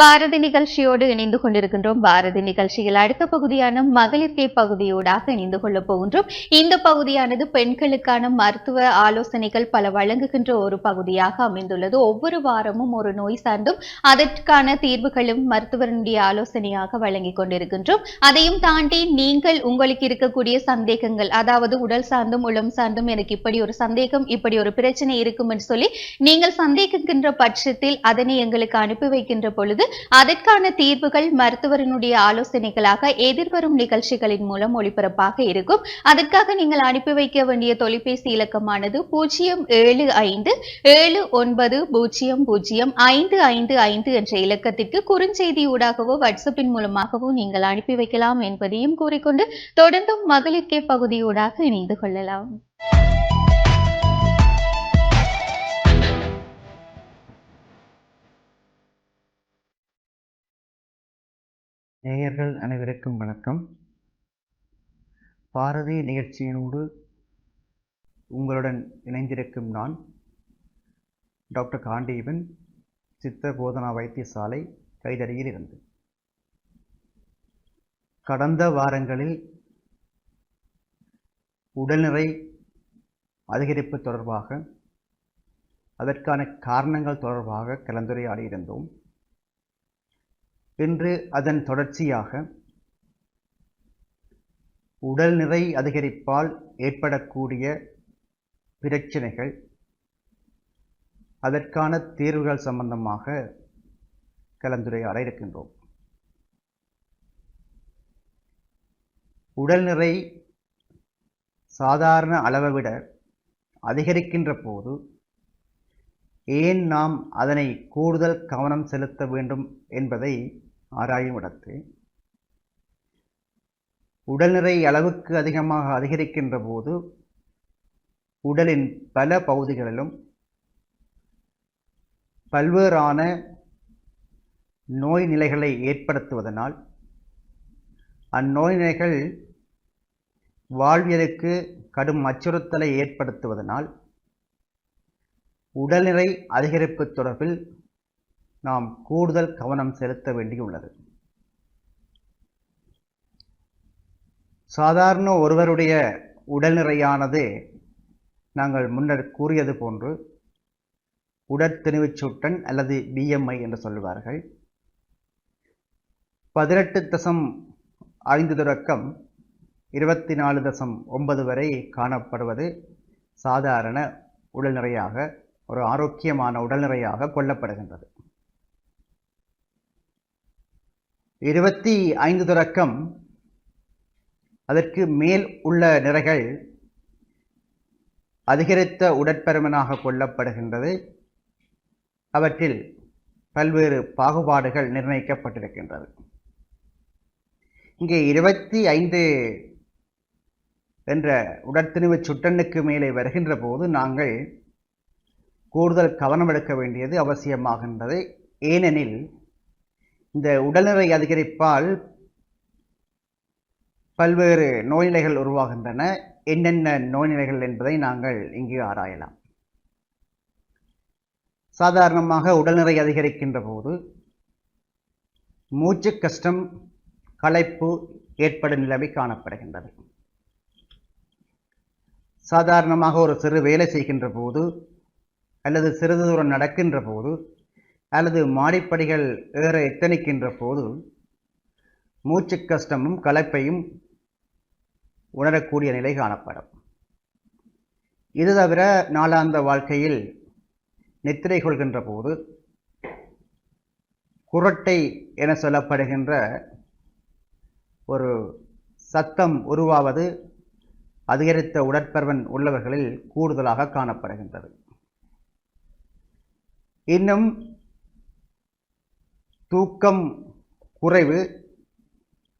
பாரதி நிகழ்ச்சியோடு இணைந்து கொண்டிருக்கின்றோம். பாரதி நிகழ்ச்சியில் அடுத்த பகுதியான மகளிர் கே பகுதியோடாக இணைந்து கொள்ளப் போகின்றோம். இந்த பகுதியானது பெண்களுக்கான மருத்துவ ஆலோசனைகள் பல வழங்குகின்ற ஒரு பகுதியாக அமைந்துள்ளது. ஒவ்வொரு வாரமும் ஒரு நோய் சார்ந்தும் அதற்கான தீர்வுகளும் மருத்துவருடைய ஆலோசனையாக வழங்கிக் கொண்டிருக்கின்றோம். அதையும் தாண்டி நீங்கள் உங்களுக்கு இருக்கக்கூடிய சந்தேகங்கள் அதாவது உடல் சார்ந்தும் உளம் சார்ந்தும் எனக்கு இப்படி ஒரு சந்தேகம் இப்படி ஒரு பிரச்சனை இருக்கும் என்று சொல்லி நீங்கள் சந்தேகிக்கின்ற பட்சத்தில் அதனை எங்களுக்கு அனுப்பி வைக்கின்ற பொழுது அதற்கான தீர்வுகள் மருத்துவரினுடைய ஆலோசனைகளாக எதிர்வரும் நிகழ்ச்சிகளின் மூலம் ஒளிபரப்பாக இருக்கும். அதற்காக நீங்கள் அனுப்பி வைக்க வேண்டிய தொலைபேசி இலக்கமானது பூஜ்ஜியம் ஏழு ஐந்து ஏழு ஒன்பது பூஜ்ஜியம் பூஜ்ஜியம் ஐந்து ஐந்து ஐந்து என்ற இலக்கத்திற்கு குறுஞ்செய்தியூடாகவோ வாட்ஸ்அப்பின் மூலமாகவோ நீங்கள் அனுப்பி வைக்கலாம் என்பதையும் கூறிக்கொண்டு தொடர்ந்தும் மகளிர்கே பகுதியூடாக இணைந்து கொள்ளலாம். நேயர்கள் அனைவருக்கும் வணக்கம். பாரதி நிகழ்ச்சியினோடு உங்களுடன் இணைந்திருக்கும் நான் டாக்டர் காண்டீபன் சித்த போதனா வைத்தியசாலை கைதறியில் இருந்து. கடந்த வாரங்களில் உடல்நிறை அதிகரிப்பு தொடர்பாக அதற்கான காரணங்கள் தொடர்பாக கலந்துரையாடி இருந்தோம் இன்று அதன் தொடர்ச்சியாக உடல் நிறை அதிகரிப்பால் ஏற்படக்கூடிய பிரச்சனைகள் அதற்கான தீர்வுகள் சம்பந்தமாக கலந்துரையாட இருக்கின்றோம். உடல் நிறை சாதாரண அளவை விட அதிகரிக்கின்ற போது ஏன் நாம் அதனை கூடுதல் கவனம் செலுத்த வேண்டும் என்பதை ஆராயும் இடத்து உடல்நிறை அளவுக்கு அதிகமாக அதிகரிக்கின்ற போது உடலின் பல பகுதிகளிலும் பல்வேறான நோய் நிலைகளை ஏற்படுத்துவதனால் அந்நோய் நிலைகள் வாழ்வியலுக்கு கடும் அச்சுறுத்தலை ஏற்படுத்துவதனால் உடல்நிலை அதிகரிப்பு தொடர்பில் நாம் கூடுதல் கவனம் செலுத்த வேண்டியுள்ளது. சாதாரண ஒருவருடைய உடல்நிறையானது நாங்கள் முன்னர் கூறியது போன்று உடற்திணிவு சுட்டன் அல்லது பிஎம்ஐ என்று சொல்வார்கள் பதினெட்டு தசம் ஐந்து தொடக்கம் இருபத்தி நாலு தசம் ஒன்பது வரை காணப்படுவது சாதாரண உடல்நிறையாக ஒரு ஆரோக்கியமான உடல்நிறையாக கொள்ளப்படுகின்றது. இருபத்தி ஐந்து தொடக்கம். அதற்கு மேல் உள்ள நிறைகள் அதிகரித்த உடற்பருமனாக கொள்ளப்படுகின்றது. அவற்றில் பல்வேறு பாகுபாடுகள் நிர்ணயிக்கப்பட்டிருக்கின்றது. இங்கே இருபத்தி ஐந்து என்ற உடற்திணிவு சுட்டனுக்கு மேலே வருகின்ற போது நாங்கள் கூடுதல் கவனம் எடுக்க வேண்டியது அவசியமாகின்றது. ஏனெனில் இந்த உடல்நிலை அதிகரிப்பால் பல்வேறு நோய்நிலைகள் உருவாகின்றன. என்னென்ன நோய்நிலைகள் என்பதை நாங்கள் இங்கு ஆராயலாம். சாதாரணமாக உடல்நிலை அதிகரிக்கின்ற போது மூச்சு கஷ்டம் களைப்பு ஏற்படும் நிலைமை காணப்படுகின்றது. சாதாரணமாக ஒரு சிறு வேலை செய்கின்ற போது அல்லது சிறிது தூரம் நடக்கின்ற போது அல்லது மாடிப்படிகள் ஏற எத்தனிக்கின்ற போது மூச்சு கஷ்டமும் களைப்பையும் உணரக்கூடிய நிலை காணப்படும். இது தவிர நாளாந்த வாழ்க்கையில் நித்திரை கொள்கின்ற போது குரட்டை என சொல்லப்படுகின்ற ஒரு சத்தம் உருவாவது அதிகரித்த உடற்பருவன் உள்ளவர்களில் கூடுதலாக காணப்படுகின்றது. இன்னும் தூக்கம் குறைவு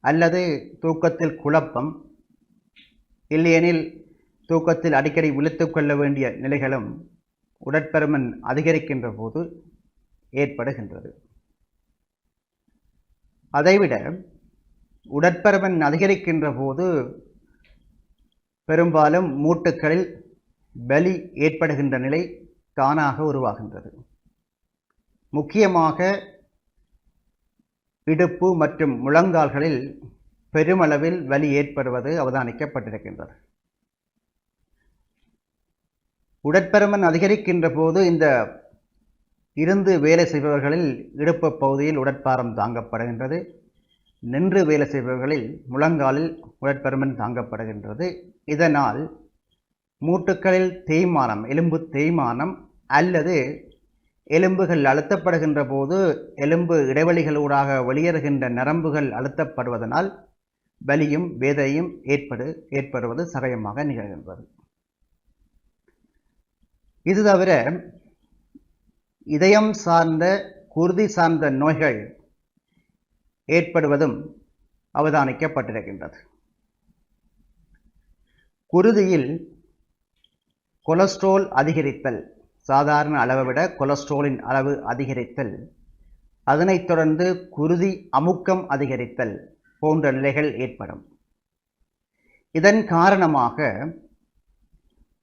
அல்லது தூக்கத்தில் குழப்பம் இல்லையெனில் தூக்கத்தில் அடிக்கடி விழித்துக் கொள்ள வேண்டிய நிலைகளும் உடற்பருமன் அதிகரிக்கின்ற போது ஏற்படுகின்றது. அதைவிட உடற்பருமன் அதிகரிக்கின்ற போது பெரும்பாலும் மூட்டுக்களில் பலி ஏற்படுகின்ற நிலை தானாக உருவாகின்றது. முக்கியமாக இடுப்பு மற்றும் முழங்கால்களில் பெருமளவில் வலி ஏற்படுவது அவதானிக்கப்பட்டிருக்கின்றது. உடற்பருமன் அதிகரிக்கின்ற போது இந்த இருந்து வேலை செய்பவர்களில் இடுப்பு பகுதியில் உடற்பாரம் தாங்கப்படுகின்றது. நின்று வேலை செய்பவர்களில் முழங்காலில் உடற்பருமன் தாங்கப்படுகின்றது. இதனால் மூட்டுக்களில் தேய்மானம் எலும்பு தேய்மானம் அல்லது எலும்புகள் அழுத்தப்படுகின்ற போது எலும்பு இடைவெளிகளூடாக வெளியேறுகின்ற நரம்புகள் அழுத்தப்படுவதனால் வலியும் வேதையும் ஏற்படு ஏற்படுவது சகஜமாக நிகழ்கின்றது. இது தவிர இதயம் சார்ந்த குருதி சார்ந்த நோய்கள் ஏற்படுவதும் அவதானிக்கப்பட்டிருக்கின்றது. குருதியில் கொலஸ்ட்ரோல் அதிகரித்தல் சாதாரண அளவை விட கொலஸ்ட்ரோலின் அளவு அதிகரித்தல் அதனைத் தொடர்ந்து குருதி அமுக்கம் அதிகரித்தல் போன்ற நிலைகள் ஏற்படும். இதன் காரணமாக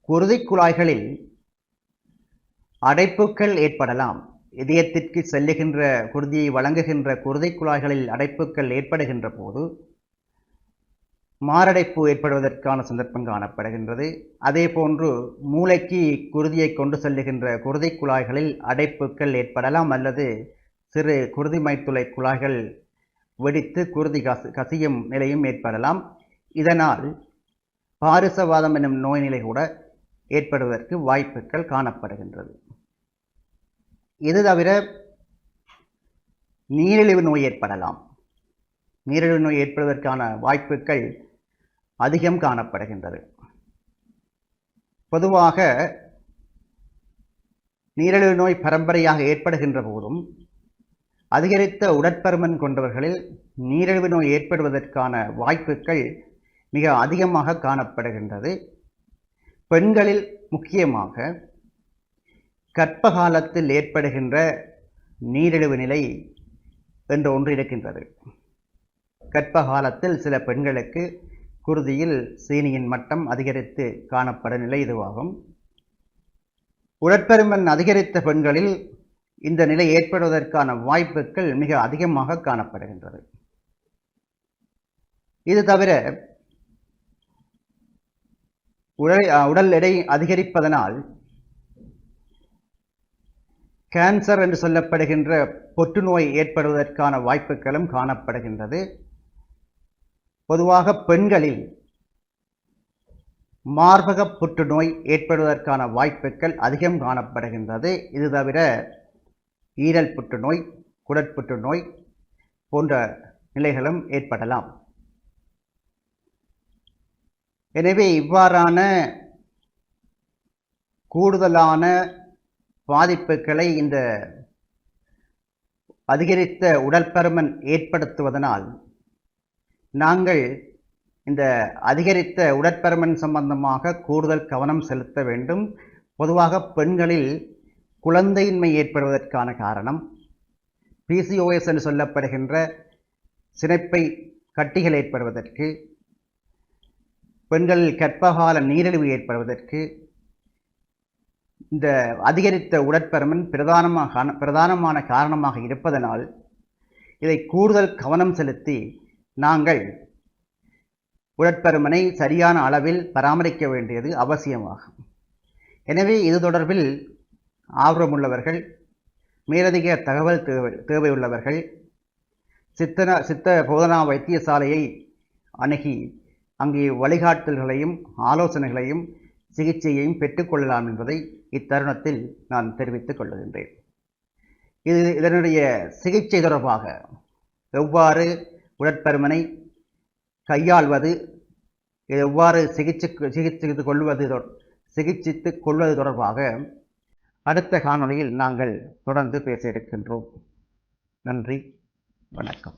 குருதி குழாய்களில் அடைப்புகள் ஏற்படலாம். இதயத்திற்கு செல்லுகின்ற குருதியை வழங்குகின்ற குருதி குழாய்களில் அடைப்புகள் ஏற்படுகின்ற போது மாரடைப்பு ஏற்படுவதற்கான சந்தர்ப்பம் காணப்படுகின்றது. அதே போன்று மூளைக்கு குருதியை கொண்டு செல்லுகின்ற குருதி குழாய்களில் அடைப்புகள் ஏற்படலாம் அல்லது சிறு குருதி மைத்துளை குழாய்கள் வெடித்து குருதி கச கசியும் நிலையும் ஏற்படலாம். இதனால் பாரிசவாதம் என்னும் நோய் நிலை கூட ஏற்படுவதற்கு வாய்ப்புகள் காணப்படுகின்றது. இது தவிர நீரிழிவு நோய் ஏற்படலாம். நீரிழிவு நோய் ஏற்படுவதற்கான வாய்ப்புகள் அதிகம் காணப்படுகின்றது. பொதுவாக நீரிழிவு நோய் பரம்பரையாக ஏற்படுகின்ற போதும் அதிகரித்த உடற்பருமன் கொண்டவர்களில் நீரிழிவு நோய் ஏற்படுவதற்கான வாய்ப்புகள் மிக அதிகமாக காணப்படுகின்றது. பெண்களில் முக்கியமாக கற்ப காலத்தில் ஏற்படுகின்ற நீரிழிவு நிலை என்று ஒன்று இருக்கின்றது. கற்ப காலத்தில் சில பெண்களுக்கு குருதியில் சீனியின் மட்டம் அதிகரித்து காணப்படும் நிலை இதுவாகும். உடற்பருமன் அதிகரித்த பெண்களில் இந்த நிலை ஏற்படுவதற்கான வாய்ப்புகள் மிக அதிகமாக காணப்படுகின்றது. இது தவிர உடல் உடல் எடை அதிகரிப்பதனால் கேன்சர் என்று சொல்லப்படுகின்ற புற்றுநோய் ஏற்படுவதற்கான வாய்ப்புகளும் காணப்படுகின்றது. பொதுவாக பெண்களில் மார்பக புற்றுநோய் ஏற்படுவதற்கான வாய்ப்புகள் அதிகம் காணப்படுகின்றது. இது தவிர ஈரல் புற்றுநோய் குடற்புற்றுநோய் போன்ற நிலைகளும் ஏற்படலாம். எனவே இவ்வாறான கூடுதலான பாதிப்புகளை இந்த அதிகரித்த உடற்பருமன் ஏற்படுத்துவதனால் நாங்கள் இந்த அதிகரித்த உடற்பருமன் சம்பந்தமாக கூடுதல் கவனம் செலுத்த வேண்டும். பொதுவாக பெண்களில் குழந்தையின்மை ஏற்படுவதற்கான காரணம். பிசிஓஎஸ் என்று சொல்லப்படுகின்ற சினைப்பை கட்டிகள் ஏற்படுவதற்கு பெண்களில் கற்பகால நீரிழிவு ஏற்படுவதற்கு இந்த அதிகரித்த உடற்பருமன் பிரதானமாக பிரதானமான காரணமாக இருப்பதனால் இதை கூடுதல் கவனம் செலுத்தி நாங்கள் உடற்பருமனை சரியான அளவில் பராமரிக்க வேண்டியது அவசியமாகும். எனவே இது தொடர்பில் ஆர்வமுள்ளவர்கள் மேலதிக தகவல் தேவை தேவையுள்ளவர்கள் சித்தன சித்த போதனா வைத்தியசாலையை அணுகி அங்கே வழிகாட்டல்களையும் ஆலோசனைகளையும் சிகிச்சையையும் பெற்றுக்கொள்ளலாம் என்பதை இத்தருணத்தில் நான் தெரிவித்துக் கொள்கின்றேன். இது இதனுடைய சிகிச்சை தொடர்பாக எவ்வாறு உடற்பருமனை கையாள்வது எவ்வாறு சிகிச்சை சிகிச்சைத்து கொள்வது தொ- கொள்வது தொடர்பாக அடுத்த காணொளியில் நாங்கள் தொடர்ந்து பேச இருக்கின்றோம். நன்றி வணக்கம்.